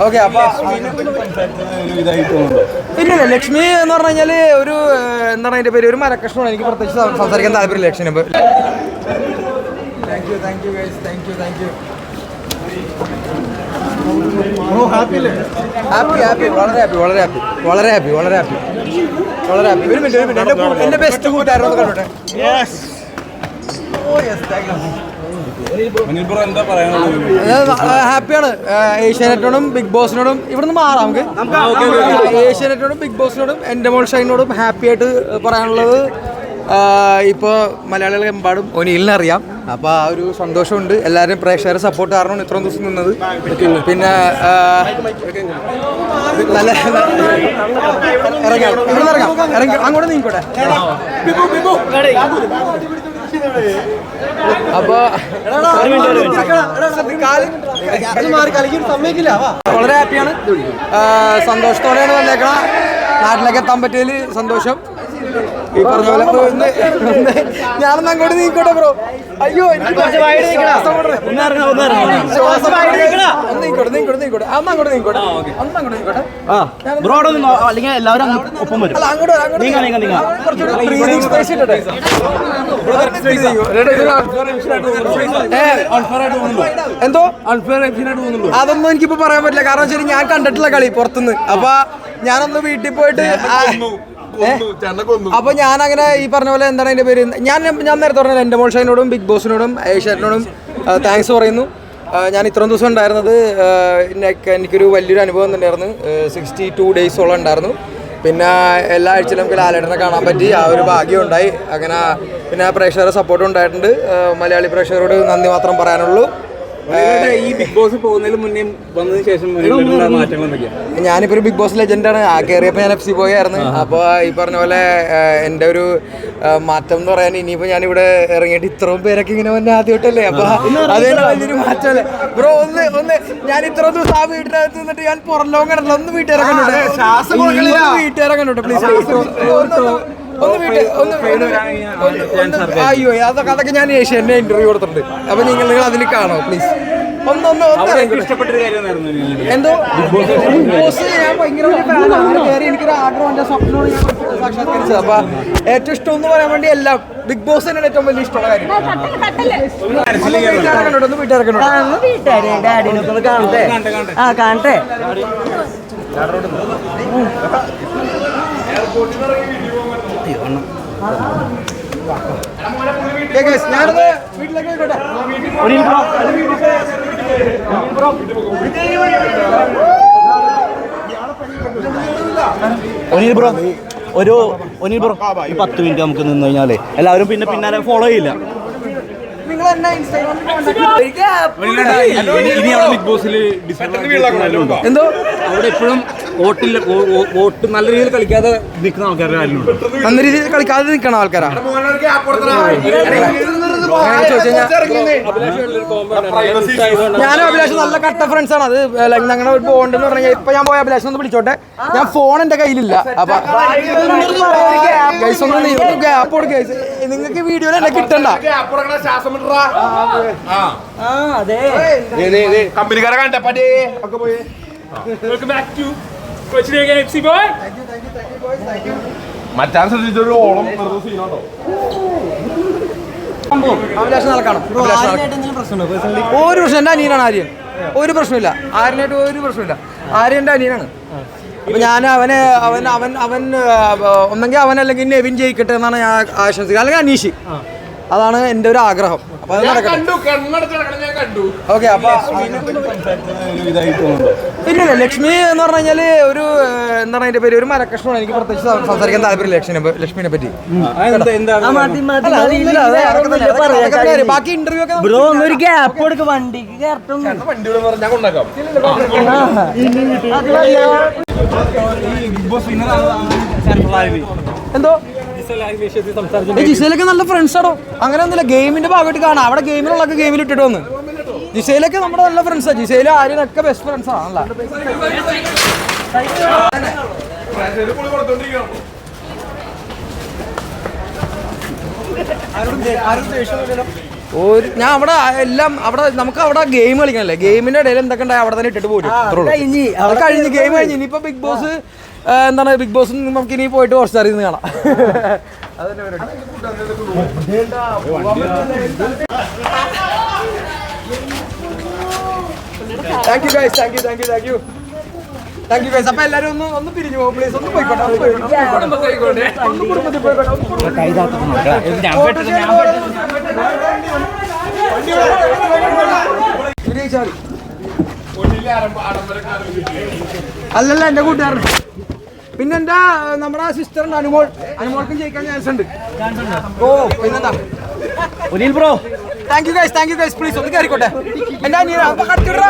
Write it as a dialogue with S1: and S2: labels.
S1: Okay അപ്പൊ ഇല്ല ലക്ഷ്മി എന്ന് പറഞ്ഞു കഴിഞ്ഞാൽ ഒരു എന്താണ് അതിന്റെ പേര്? ഒരു മരക്കഷ്ണമാണ് എനിക്ക് പ്രത്യേകിച്ച് സംസാരിക്കാൻ താല്പര്യം ലക്ഷ്മിനെ thank you thank you guys thank you thank you happy happy വളരെ ഹാപ്പി വളരെ ഹാപ്പി വളരെ ഹാപ്പി വളരെ ഹാപ്പി വളരെ ഹാപ്പി ഒരു മിനിറ്റ് ഒരു മിനിറ്റ് എന്റെ ബെസ്റ്റ് കൂട്ടുകാരനൊന്ന് കണ്ടോട്ടെ? ഓ യെസ് താങ്ക് യു
S2: എന്താ പറയാനുള്ളത്
S1: ഹാപ്പിയാണ്. ഏഷ്യാനെറ്റിനോടും ബിഗ് ബോസിനോടും ഇവിടുന്ന് മാറാം നമുക്ക്. ഏഷ്യാനെറ്റിനോടും ബിഗ് ബോസിനോടും എന്റെ മോൾ ഷൈനോടും ഹാപ്പി ആയിട്ട് പറയാനുള്ളത് ഇപ്പോൾ മലയാളികൾ എമ്പാടും നിന്ന് അറിയാം. അപ്പോൾ ആ ഒരു സന്തോഷമുണ്ട്. എല്ലാവരും പ്രേക്ഷകരെ സപ്പോർട്ട് കാരണമാണ് ഇത്രയും ദിവസം നിന്നത്. പിന്നെ നല്ല ഇറങ്ങാം ഇറങ്ങാം. ഇറങ്ങി അങ്ങോട്ട് നീങ്ങിക്കോട്ടെ. അപ്പൊ വളരെ ഹാപ്പിയാണ്. സന്തോഷത്തോടെയാണ് വന്നേക്കണം. നാട്ടിലേക്ക് എത്താൻ പറ്റിയതിൽ സന്തോഷം. ഈ പറഞ്ഞ പോലെ ഞാനൊന്നും അങ്ങോട്ട് നീക്കോട്ടെ ബ്രോ. അയ്യോ നീക്കോട്ടെ നീക്കോട്ടെ നീക്കോട്ടെ. അന്ന് അങ്ങോട്ട് നീക്കോട്ടെ. അന്ന് അങ്ങോട്ട് നീക്കോട്ടെ.
S3: ബ്രോഡ് ഒന്ന് അല്ലെങ്കിൽ എല്ലാവരും ഒപ്പം വരും.
S1: അങ്ങോട്ട് എന്തോ? അതൊന്നും എനിക്കിപ്പോ പറയാൻ പറ്റില്ല. കാരണം വെച്ചാൽ ഞാൻ കണ്ടിട്ടില്ല കളി പുറത്തുനിന്ന്. അപ്പൊ ഞാനൊന്ന് വീട്ടിൽ പോയിട്ട്? അപ്പൊ ഞാൻ അങ്ങനെ ഈ പറഞ്ഞ പോലെ എന്താണ് അതിന്റെ പേര്? ഞാൻ ഞാൻ നേരത്തെ പറഞ്ഞത് എന്റെ മോൾഷനോടും ബിഗ് ബോസിനോടും ഏഷ്യാറ്റിനോടും താങ്ക്സ് പറയുന്നു. ഞാൻ ഇത്രയും ദിവസം ഉണ്ടായിരുന്നത് എനിക്ക് എനിക്കൊരു വലിയൊരു അനുഭവം തന്നെയായിരുന്നു സിക്സ്റ്റി ടു ഡേയ്സോളം ഉണ്ടായിരുന്നു. പിന്നെ എല്ലാ ആഴ്ചയിലും നമുക്ക് ലാലേട്ടനെ കാണാൻ പറ്റി. ആ ഒരു ഭാഗ്യം ഉണ്ടായി. അങ്ങനെ പിന്നെ പ്രേക്ഷകരുടെ സപ്പോർട്ടും ഉണ്ടായിട്ടുണ്ട്. മലയാളി പ്രേക്ഷകരോട് നന്ദി മാത്രം പറയാനുള്ളൂ.
S2: ഈ ബിഗ് ബോസ് പോകുന്നതിന് മുന്നേ വന്നതിന് ശേഷം മാറ്റങ്ങൾ
S1: ഞാനിപ്പോ ഒരു ബിഗ് ബോസ് ലെജൻഡാണ് ആ കയറിയപ്പോൾ ഞാൻ എഫ് സി പോയായിരുന്നു. അപ്പോൾ ഈ പറഞ്ഞ പോലെ എന്റെ എന്റെ ഒരു മാറ്റം എന്ന് പറയാൻ ഇനിയിപ്പോൾ ഞാനിവിടെ ഇറങ്ങിയിട്ട് ഇത്രയും പേരൊക്കെ ഇങ്ങനെ വന്നെ ആദ്യമായിട്ടല്ലേ? അപ്പോൾ അതെന്നെ വലിയൊരു മാറ്റമല്ലേ? ബ്രോ ഒന്ന് ഒന്ന് ഞാൻ ഇത്ര ദിവസം ആ വീട്ടിനകത്ത് നിന്നിട്ട് ഞാൻ പുറം ലോകം കണ്ടല്ലോ ഒന്ന് വീട്ടുകാരെ കണ്ടോട്ടെ വീട്ടുകാരെ കണ്ടോട്ടെ പ്ലീസ് ഒന്ന് വീട്ടിൽ ഒന്ന് അയ്യോ അതൊക്കെ അതൊക്കെ ഞാൻ ഏഷ്യാന്റെ ഇന്റർവ്യൂ കൊടുത്തിട്ടുണ്ട്. അപ്പൊ നിങ്ങൾ നിങ്ങൾ അതിൽ കാണോ പ്ലീസ് ഒന്ന് ഒന്ന് ഒന്ന്
S2: ഇഷ്ടപ്പെട്ട ഒരു കാര്യം
S1: എന്തോ? ബിഗ് ബോസ് ഞാൻ ഭയങ്കര കയറി എനിക്കൊരു ആഗ്രഹം എന്റെ സ്വപ്നമാണ് ഞാൻ സാക്ഷാത്കരിച്ചത്. അപ്പൊ ഏറ്റവും ഇഷ്ടം എന്ന് പറയാൻ വേണ്ടി എല്ലാം ബിഗ് ബോസ് തന്നെയാണ് ഏറ്റവും വലിയ ഇഷ്ടമുള്ള കാര്യം. ഒന്ന് കണ്ടോട്ടെ, ഒന്ന് വീട്ടുകാരെ കണ്ടോട്ടെ.
S3: വീട്ടുകാരെ ഡാഡിനൊക്കെ ഒന്ന് കാണട്ടെ. ആ കാണട്ടെ.
S1: വീട്ടിലേക്ക് പോയിക്കോട്ടെ.
S3: ഒനിൽ ബ്രോ ഒരു ഒനിൽ ബ്രോ ഈ പത്ത് മിനിറ്റ് നമുക്ക് നിന്ന് കഴിഞ്ഞാലേ. എല്ലാവരും പിന്നെ പിന്നാലെ ഫോളോ ചെയ്യില്ല.
S1: നിങ്ങൾ എന്നെ ഇൻസ്റ്റാഗ്രാമിൽ contact
S2: ഇനി അവിടെ ബിഗ് ബോസിൽ
S1: എന്തോ?
S2: അവിടെ എപ്പോഴും വോട്ടില്ല വോട്ട് നല്ല രീതിയിൽ കളിക്കാതെ നിൽക്കുന്ന ആൾക്കാരുടെ കാര്യമുണ്ടോ?
S1: നല്ല രീതിയിൽ കളിക്കാതെ നിൽക്കുന്ന ആൾക്കാരാ? ഞാനും അഭിലാഷ് നല്ല കട്ട ഫ്രണ്ട്സ് ആണ്. അത് ലൈക്ക് ഞങ്ങളുടെ ഒരു ബോണ്ട് എന്ന് പറഞ്ഞാൽ ഇപ്പൊ ഞാൻ പോയ അഭിലാഷ് ഒന്ന് വിളിച്ചോട്ടെ. ഞാൻ ഫോൺ എന്റെ കയ്യിലില്ല. അപ്പൊ ഗൈസ് ഒന്ന് ഗ്യാപ്പ് കൊടുക്കുക നിങ്ങൾക്ക് വീഡിയോ എന്നെ കിട്ടണ്ട.
S4: കമ്പനിക്കാരെ കണ്ടേ പറ്റേ ഒക്കെ പോയി.
S5: Boy.
S4: മറ്റാൻ ശ്രദ്ധിച്ചൊരു ഓളം വെറുതെ
S1: നാളെ ഒരു പ്രശ്നം എന്റെ അനിയനാണ് ആര്യൻ. ഒരു പ്രശ്നമില്ല. ആര്യനായിട്ട് ഒരു പ്രശ്നമില്ല. ആര്യൻ എന്റെ അനിയനാണ്. അപ്പൊ ഞാൻ അവനെ അവൻ അവൻ അവൻ ഒന്നെങ്കിൽ അവൻ അല്ലെങ്കിൽ നെവിൻ ജയിക്കട്ടെ എന്നാണ് ഞാൻ ആശംസിക്കുക അല്ലെങ്കിൽ അനീഷ്. അതാണ് എന്റെ ഒരു ആഗ്രഹം. അപ്പൊ അത് നടക്കട്ടെ.
S4: കണ്ടു കണ്ണടച്ച് കിടക്കണ ഞാൻ കണ്ടു.
S1: ഓക്കെ അപ്പൊ
S2: ഇതായി തോന്നുന്നുണ്ടോ
S1: ഇല്ല ലക്ഷ്മി എന്ന് പറഞ്ഞു കഴിഞ്ഞാൽ ഒരു എന്താണ് അതിന്റെ പേര്? ഒരു മരക്കഷ്ണമാണ് എനിക്ക് പ്രത്യേകിച്ച് സംസാരിക്കാൻ താല്പര്യം ലക്ഷ്മിനെ ലക്ഷ്മിനെ പറ്റി. ബാക്കി ഇന്റർവ്യൂ ഒക്കെ
S3: ബ്രോ ഒരു ഗ്യാപ്പ് വണ്ടിക്ക്
S1: എന്തോ? ജിസയിലൊക്കെ നല്ല ഫ്രണ്ട്സ് ആണോ അങ്ങനെ ഒന്നുമില്ല ഗെയിമിന്റെ ഭാഗമായിട്ട് കാണാം. അവിടെ ഗെയിമിലുള്ളൊക്കെ ഗെയിമിൽ ഇട്ടിട്ട് വന്ന്. ജിസയിലൊക്കെ നമ്മുടെ നല്ല ഫ്രണ്ട്സാണ് ജിസയിലും ആര്യനൊക്കെ ബെസ്റ്റ് ഫ്രണ്ട്സ് ആണല്ലോ ഒരു ഞാൻ അവിടെ എല്ലാം അവിടെ നമുക്ക് അവിടെ ഗെയിം കളിക്കാനല്ലേ? ഗെയിമിന്റെ ഇടയിൽ എന്തൊക്കെ ഉണ്ടായി? അവിടെ തന്നെ ഇട്ടിട്ട് പോരും.
S3: കഴിഞ്ഞ്.
S1: ഗെയിം കഴിഞ്ഞ് ഇനിയിപ്പോ ബിഗ് ബോസ് എന്താണ് ബിഗ് ബോസ് നമുക്ക് ഇനി പോയിട്ട് കുറച്ച് നിന്ന് കാണാം. അതന്നെ പരിപാടി. Thank you guys thank you thank you thank you thank you guys അപ്പൊ എല്ലാരും ഒന്ന് ഒന്ന് പിരിഞ്ഞു പോകും പ്ലീസ് ഒന്ന് പോയിക്കോട്ടെ ഒന്ന് പോയിക്കോട്ടെ. ഒന്ന് പോയിക്കോട്ടെ ഒന്ന് കുടുംബത്തിൽ പോയിക്കോട്ടെ. ഒന്ന് കുടുംബത്തിൽ അല്ലല്ല എന്റെ കൂട്ടുകാരൻ പിന്നെ എന്റെ നമ്മുടെ സിസ്റ്റർ ഉണ്ട് അനുമോൾ അനുമോൾക്കും ജയിക്കാൻ ചാൻസ് ഉണ്ട്. ഓ പിന്നെന്താ?
S3: ഒനിൽ bro.
S1: Thank you guys thank you guys please ഒന്ന് കയറിക്കോട്ടെ എന്താ അനിയൻ അപ്പൊ കടിച്ചിടാ